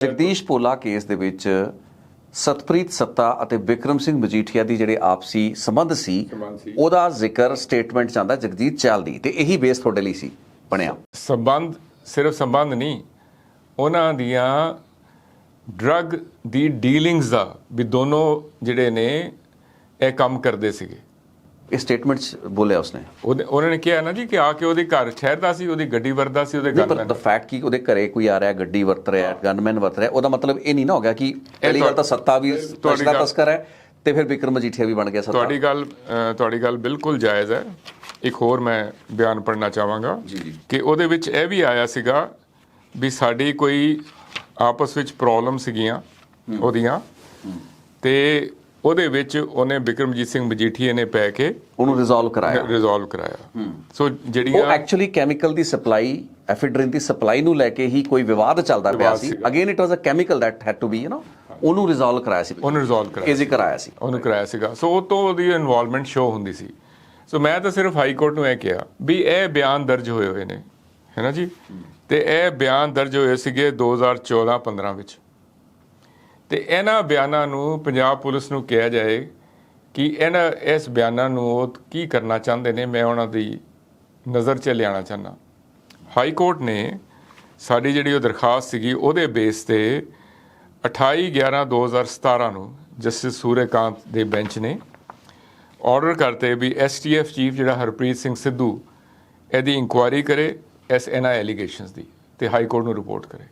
ਜਗਦੀਸ਼ ਪੋਲਾ ਕੇਸ ਦੇ ਵਿੱਚ ਸਤਪ੍ਰੀਤ ਸੱਤਾ ਅਤੇ ਵਿਕਰਮ ਸਿੰਘ ਮਜੀਠੀਆ ਦੀ ਜਿਹੜੇ ਆਪਸੀ ਸੰਬੰਧ ਸੀ। ਉਹਦਾ ਜ਼ਿਕਰ ਸਟੇਟਮੈਂਟ ਚ ਆਉਂਦਾ ਜਗਜੀਤ ਚਾਲ ਦੀ ਤੇ ਇਹੀ ਬੇਸ ਤੁਹਾਡੇ ਲਈ ਸੀ ਬਣਿਆ ਸੰਬੰਧ ਸਿਰਫ ਸੰਬੰਧ ਨਹੀਂ ਉਹਨਾਂ ਦੀਆਂ ਡਰੱਗ ਦੀ ਡੀਲਿੰਗਸ ਦਾ ਵੀ ਦੋਨੋਂ ਜਿਹੜੇ ਨੇ ਇਹ ਕੰਮ ਕਰਦੇ ਸੀਗੇ ਇਹ ਸਟੇਟਮੈਂਟ ਚ ਬੋਲਿਆ ਉਸਨੇ। ਉਹਨੇ- ਨੇ ਕਿਹਾ ਨਾ ਜੀ ਕਿ ਆ ਕੇ ਉਹਦੇ ਘਰ ਠਹਿਰਦਾ ਸੀ ਉਹਦੀ ਗੱਡੀ ਵਰਦਾ ਸੀ ਉਹਦੇ ਗਨਮੈਨ ਦ ਫੈਕਟ ਕਿ ਉਹਦੇ ਘਰੇ ਕੋਈ ਆ ਰਿਹਾ ਗੱਡੀ ਵਰਤ ਰਿਹਾ ਗਨਮੈਨ ਵਰਤ ਰਿਹਾ ਉਹਦਾ ਮਤਲਬ ਇਹ ਨਹੀਂ ਨਾ ਹੋ ਗਿਆ ਕਿ ਪਹਿਲੀ ਗੱਲ ਤਾਂ ਸੱਤਾ ਵੀ ਤੁਹਾਡੀ ਤਸਕਰ ਹੈ ਤੇ ਫਿਰ ਵਿਕਰਮ ਮਜੀਠੀਆ ਵੀ ਬਣ ਗਿਆ ਸੱਤਾ। ਤੁਹਾਡੀ ਗੱਲ ਤੁਹਾਡੀ ਗੱਲ ਬਿਲਕੁਲ ਜਾਇਜ਼ ਹੈ। ਇੱਕ ਹੋਰ ਮੈਂ ਬਿਆਨ ਪੜ੍ਹਨਾ ਚਾਹਾਂਗਾ। ਕਿ ਉਹਦੇ ਵਿੱਚ ਇਹ ਵੀ ਆਇਆ ਸੀਗਾ ਵੀ ਸਾਡੀ ਕੋਈ ਆਪਸ ਵਿੱਚ ਪ੍ਰੋਬਲਮ ਸੀਗੀਆਂ ਉਹਦੀਆਂ ਤੇ ਉਹਦੇ ਵਿੱਚ ਉਹਨੇ ਬਿਕਰਮਜੀਤ ਸਿੰਘ ਮਜੀਠੀਏ ਨੇ ਪੈ ਕੇ ਉਹਨੂੰ ਰਿਜ਼ੋਲਵ ਕਰਾਇਆ। ਰਿਜ਼ੋਲਵ ਕਰਾਇਆ। ਸੋ ਉਹ ਜਿਹੜੀਆਂ ਐਕਚੁਅਲੀ ਕੈਮੀਕਲ ਦੀ ਸਪਲਾਈ ਐਫੀਡਰਿਨ ਦੀ ਸਪਲਾਈ ਨੂੰ ਲੈ ਕੇ ਹੀ ਕੋਈ ਵਿਵਾਦ ਚੱਲਦਾ ਪਿਆ ਸੀ। Again it was a chemical that had to be you know ਉਹਨੂੰ ਰਿਜ਼ੋਲਵ ਕਰਾਇਆ ਸੀ। ਉਹਨੂੰ ਰਿਜ਼ੋਲਵ ਕਰਾਇਆ ਇਹ ਜ਼ਿਕਰ ਆਇਆ ਸੀ। ਉਹਨੂੰ ਕਰਾਇਆ ਸੀਗਾ। ਸੋ ਉਹ ਤੋਂ ਉਹਦੀ ਇਨਵੋਲਵਮੈਂਟ ਸ਼ੋ ਹੁੰਦੀ ਸੀ। ਸੋ ਮੈਂ ਤਾਂ ਸਿਰਫ ਹਾਈ ਕੋਰਟ ਨੂੰ ਇਹ ਕਿਹਾ ਵੀ ਇਹ ਬਿਆਨ ਦਰਜ ਹੋਏ ਹੋਏ ਨੇ। ਹੈਨਾ ਜੀ? ਤੇ ਇਹ ਬਿਆਨ ਦਰਜ ਹੋਏ ਸੀਗੇ 2014-15 ਵਿੱਚ। ਤੇ ਇਹਨਾਂ ਬਿਆਨਾਂ ਨੂੰ ਪੰਜਾਬ ਪੁਲਿਸ ਨੂੰ ਕਿਹਾ ਜਾਏ ਕਿ ਇਹਨਾਂ, ਇਸ ਬਿਆਨਾਂ ਨੂੰ ਉਹ ਕੀ ਕਰਨਾ ਚਾਹੁੰਦੇ ਨੇ, ਮੈਂ ਉਹਨਾਂ ਦੀ ਨਜ਼ਰ 'ਚ ਲਿਆਉਣਾ ਚਾਹੁੰਦਾ। ਹਾਈ ਕੋਰਟ ਨੇ ਸਾਡੀ ਜਿਹੜੀ ਉਹ ਦਰਖਾਸਤ ਸੀਗੀ, ਉਹਦੇ ਬੇਸ ਤੇ 28/11/2017 ਨੂੰ ਜਸਟਿਸ ਸੂਰੇਕਾਂਤ ਦੇ ਬੈਂਚ ਨੇ ਆਰਡਰ ਕਰਤੇ ਵੀ ਐਸਟੀਐਫ ਚੀਫ ਜਿਹੜਾ ਹਰਪ੍ਰੀਤ ਸਿੰਘ ਸਿੱਧੂ, ਇਹਦੀ ਇਨਕੁਆਇਰੀ ਕਰੇ ਐਸ ਐਨ ਆਈ ਐਲੀਗੇਸ਼ਨਸ ਦੀ ਤੇ ਹਾਈ ਕੋਰਟ ਨੂੰ ਰਿਪੋਰਟ ਕਰੇ।